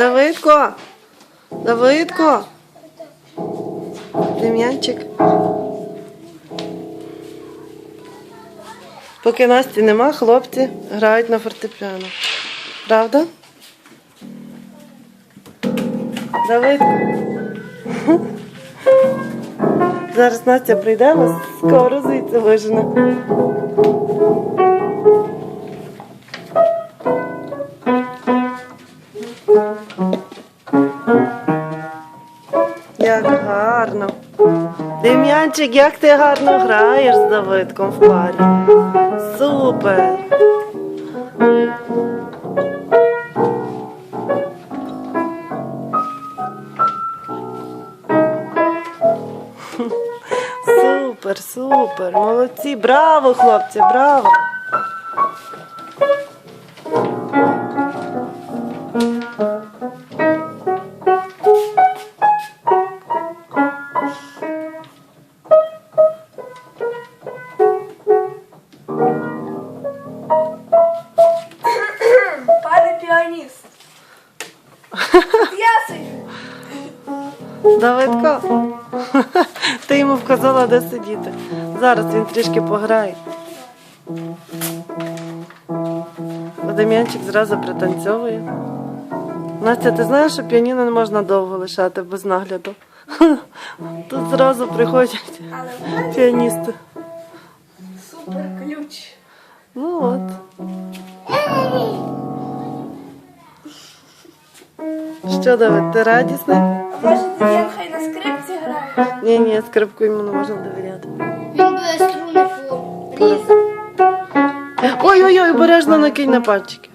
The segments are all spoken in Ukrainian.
Давидко! Давидко! Дем'янчик. Поки Насті нема, хлопці грають на фортепіано. Правда? Давидко. Зараз Настя прийде, нас скоро звідси вижене. Дем'янчик, як ти гарно граєш з Давидком в парі. Супер. Супер, супер. Молодці. Браво, хлопці, браво. Давидко, ти йому вказала, де сидіти. Зараз він трішки пограє. А Дем'янчик зразу пританцьовує. Настя, ти знаєш, що піаніно не можна довго лишати без нагляду. Тут зразу приходять піаністи. супер ключ. Ну от. Що, Давид, ти радісний? Може, він хай на скрипці грає? Ні, ні, скрипку йому не можна довіряти. Він буде струни порізав. Ой-ой-ой, обережно накинь на пальчики.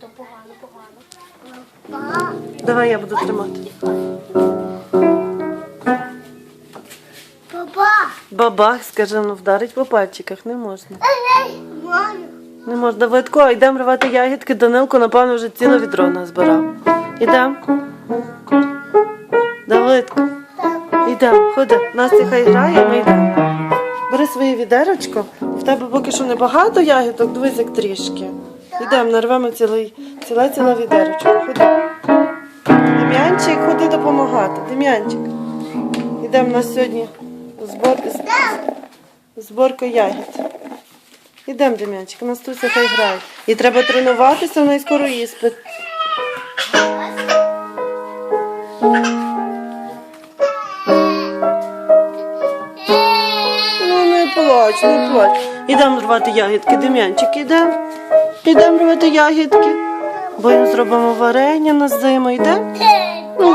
То погано, погано. Давай я буду тримати. Папа! Бабах, скажи, ну вдарить по пальчиках не можна. Не можна. Давидко, йдемо рвати ягідки. Данилко, напевно, вже ціле відро назбирав. Ідемо. Давидко, йдемо, ходи. Настя хай грає, ми йдемо. Бери своє відерочко. В тебе поки що небагато ягідок, дивись, як трішки. Йдемо, нарвемо ціле ціле відерочко. Ходи. Дем'янчик, ходи допомагати. Дем'янчик. Йдемо на сьогодні збор... зборка ягід. Ідемо, Дем'янчик, Настуся хай грає. І треба тренуватися, в неї скоро іспит. Ну не плач, не плач. Ідемо рвати ягідки, Дем'янчик, ідемо. Ідемо рвати ягідки. Бо їм зробимо варення на зиму. Йдемо? Ну,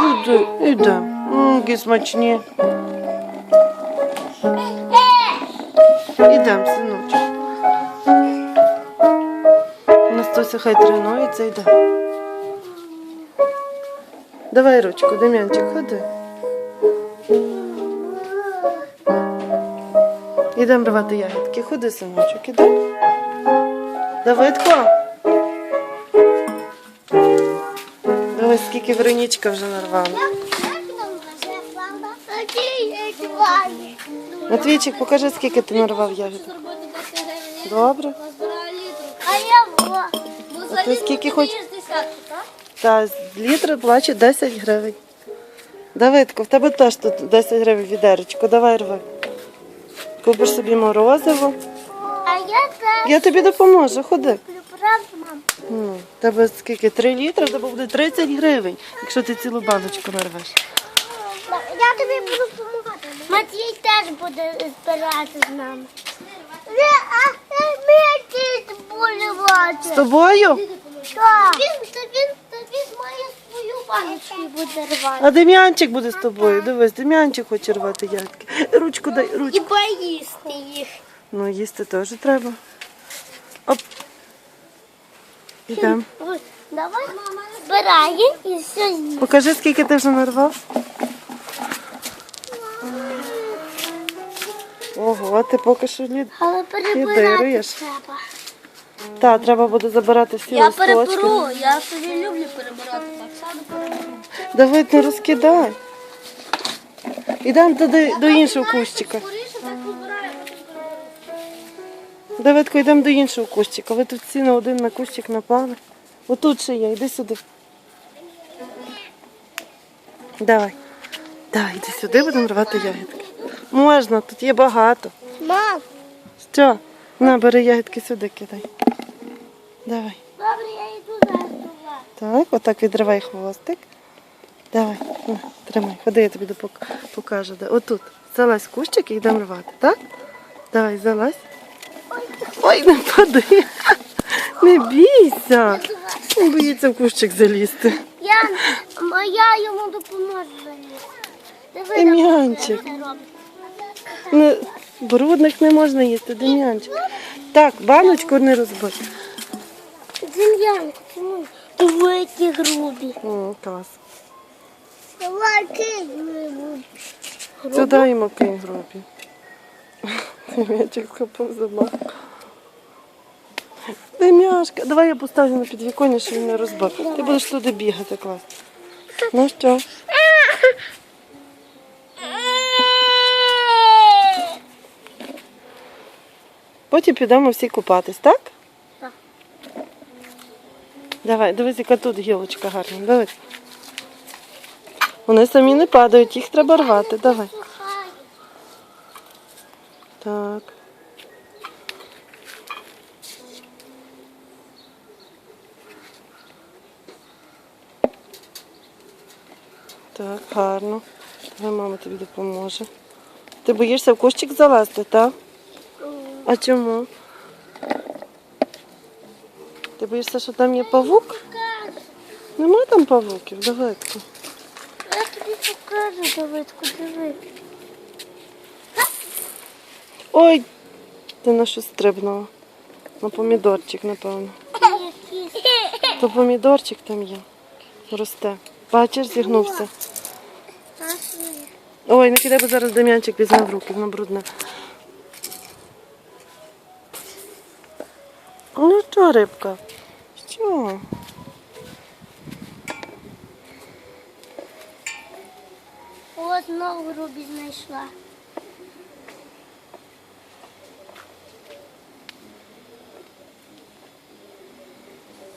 ідемо. М, Які смачні. Ідемо, синочок. Настуся хай тренується, йде. Давай ручку, Дем'янчик, ходи. Ідемо рвати ягідки. Ходи, синочок, іди. Давидко. Ось скільки Веронічка вже нарвала. Матвійчик, покажи, скільки ти нарвав ягідок. Добре. А я во. А ти скільки хоч? Та з літра плаче 10 гривень. Давидко, в тебе теж тут 10 гривень відерочко. Давай рви. Купиш собі морозиво. А я теж Я тобі допоможу, ходи. Ну, тебе скільки? 3 літри, тебе буде 30 гривень, якщо ти цілу баночку нарвеш. Я тобі буду допомагати. Матвій теж буде збирати з нами. А ми дід З тобою? Так. Він, та він, та він має свою буде рвати. А Дем'янчик буде з тобою. Дивись, Дем'янчик хоче рвати ягідки. Ручку дай, І ручку. поїсти їх. Ну, їсти теж треба. Оп. Ідемо. Ось, Давай збираємо і все з'їмо. Покажи, скільки ти вже нарвав. Ого, ти поки що лід. Але перебирати треба. Та, треба буде забирати всі Я листочки. переберу, я собі люблю перебирати. Так сяду переберу. Давид, не розкидай. Ідемо туди до іншого кущика. Скоріше так. Давидко, йдемо до іншого кущика. Ви тут всі на один на кущик напали. Отут ще є, йди сюди. Давай. Давай, йди сюди, будемо рвати ягідки. Можна, тут є багато. Мам, Що? На, бери ягідки сюди кидай. Давай. добре, я йду зараз до вас. Так, отак відривай хвостик. Давай, на, тримай, ходи, я тобі покажу. Отут. Залазь в кущик і йдемо рвати, так? Давай, залазь. Ой, не пади. Не бійся. Не боїться в кущик залізти. Я, моя йому допоможу залізти. Дем'янчик. Не, брудних не можна їсти, Дем'янчик. Так, баночку не розбий. Дем'янку, чому? Диви, грубі. О, клас. Давай, кинь. Сюди йому кинь грубі. Дем'янчик схопив зубах. Дем'яшка, давай я поставлю на підвіконня, щоб він не розбив. Ти будеш туди бігати, клас. Ну що? Потім підемо всі купатись? Так. Давай, дивись, яка тут гілочка гарна. Дивись. Вони самі не падають, їх треба рвати. Давай. Так. Так, гарно. Давай мама тобі допоможе. Ти боїшся в кущик залазити, так? А чому? Ти боїшся, що там є павук? Нема там павуків, давидко. Я тобі покажу, Давидку, диви. Ой, ти на що стрибнула? На помідорчик, напевно. То помідорчик там є. Росте. Бачиш, зігнувся. Ой, не кидай, бо зараз Дем'янчик візьме в руки, воно брудне. Ну що, рибка? Що? От знову грубі знайшла.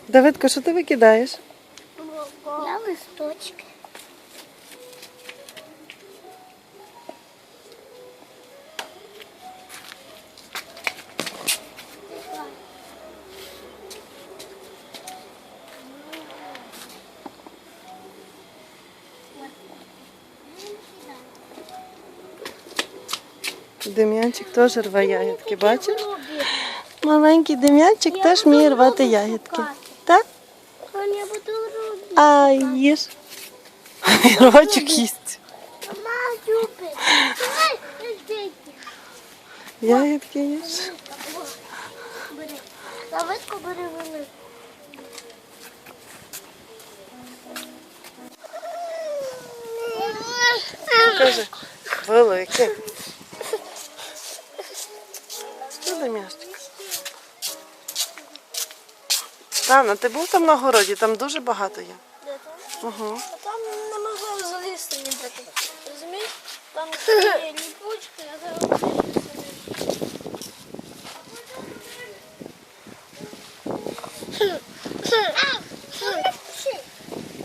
Давидко, що ти викидаєш? Я листочки. Дем'янчик теж рве ягідки, бачиш? Маленький Дем'янчик теж вміє рвати ягідки. Так? А, їж. Рочок їсть. Ягідки їж. Бери. Бери велику. Покажи. Велике. Тана, ти був там на городі, там дуже багато є. Угу. А там неможливо залізти ніде. Розумієш? Там є ліпучки, а зараз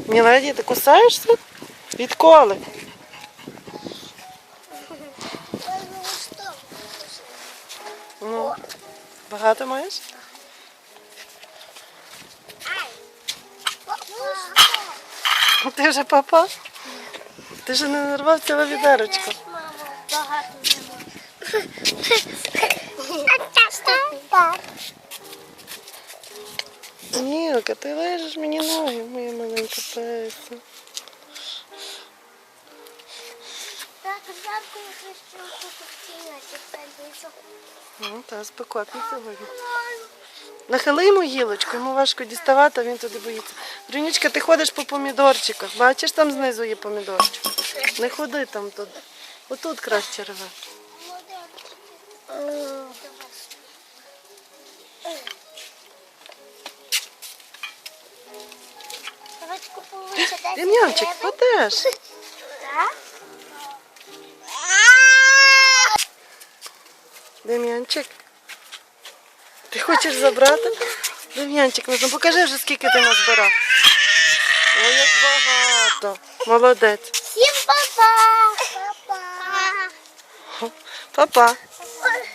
Міледі, ти кусаєшся? Відколи? Ну, багато маєш? Ти вже папа? Ти ж не нарвав відерочко. Мамо. Мілка, ти лежиш мені ноги, моя маленька песа. Так, жарко я хочу купити пельницю. Ну, та спекотно сьогодні. Нахили гілочку, йому важко діставати, він туди боїться. Брюнічка, ти ходиш по помідорчиках. Бачиш, там знизу є помідорчик. Не ходи там туди. Отут краще рве. Давайте купуємо 10 Дем'янчик, гривень. Дем'янчик. Ти хочеш забрати? Дем'янчик, ну покажи вже, скільки ти назбирав. Ой, як багато. Молодець. Всім па-па! Па-па! Па-па.